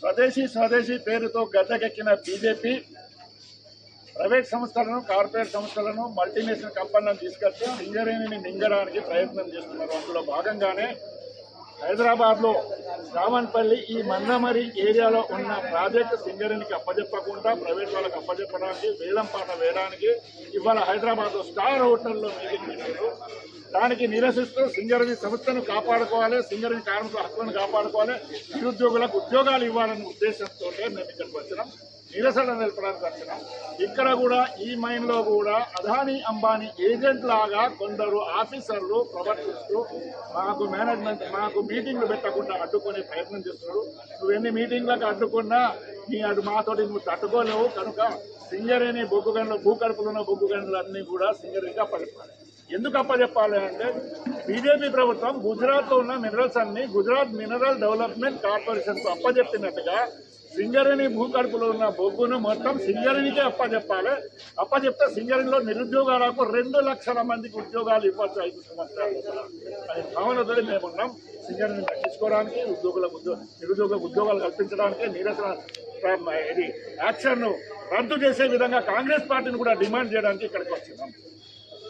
స్వదేశీ స్వదేశీ పేరుతో గద్దెకెక్కిన బీజేపీ ప్రైవేట్ సంస్థలను కార్పొరేట్ సంస్థలను మల్టీనేషనల్ కంపెనీలను తీసుకొచ్చి ఇంజనీరింగ్ని మింగడానికి ప్రయత్నం చేస్తున్నారు. అందులో భాగంగానే హైదరాబాద్లో ఈ మందమరి ఏరియాలో ఉన్న ప్రాజెక్టు సింగరేణికి అప్పజెప్పకుండా ప్రైవేట్ వాళ్ళకి అప్పజెప్పడానికి వేలం పాట వేయడానికి ఇవాళ హైదరాబాద్లో స్టార్ హోటల్లో మీటింగ్ పెట్టారు దానికి నిరసిస్తూ సింగరేణి సంస్థను కాపాడుకోవాలి సింగరేణి కార్మికుల హక్కులను కాపాడుకోవాలి నిరుద్యోగులకు ఉద్యోగాలు ఇవ్వాలనే ఉద్దేశంతో మేము ఇక్కడికి వచ్చినాం. నిరసన నిలపడానికి వచ్చినాం. ఇక్కడ కూడా ఈ మైన్లో కూడా అదానీ అంబానీ ఏజెంట్ లాగా కొందరు ఆఫీసర్లు ప్రవర్తిస్తూ మాకు మేనేజ్మెంట్ మాకు మీటింగ్లు పెట్టకుండా అడ్డుకునే ప్రయత్నం చేస్తున్నారు. నువ్వు ఎన్ని మీటింగ్లకు అడ్డుకున్నా నీ అటు మాతోటి నువ్వు తట్టుకోలేవు. కనుక సింగరేణి బొగ్గు గనులు భూకడుపులు ఉన్న బొగ్గు గనులు అన్ని కూడా సింగరేణికి అప్పచెప్పాలి ఎందుకు అప్పచెప్పాలి అంటే బీజేపీ ప్రభుత్వం గుజరాత్లో ఉన్న మినరల్స్ అన్ని గుజరాత్ మినరల్ డెవలప్మెంట్ కార్పొరేషన్కు అప్పజెప్పినట్టుగా సింగరేణి భూకడుపులో ఉన్న బొగ్గును మొత్తం సింగరేణికే అప్పజెప్పాలి. అప్పచెప్తే సింగరేణిలో నిరుద్యోగాలకు రెండు లక్షల మందికి ఉద్యోగాలు ఇవ్వచ్చు ఐదు సంవత్సరాలు. అనే భావనతో మేము ఉన్నాం. రక్షించుకోవడానికి ఉద్యోగులకు ఉద్యోగ నిరుద్యోగులకు ఉద్యోగాలు కల్పించడానికి నిరసన ఇది యాక్షన్ను రద్దు చేసే విధంగా కాంగ్రెస్ పార్టీని కూడా డిమాండ్ చేయడానికి ఇక్కడికి వచ్చినాం.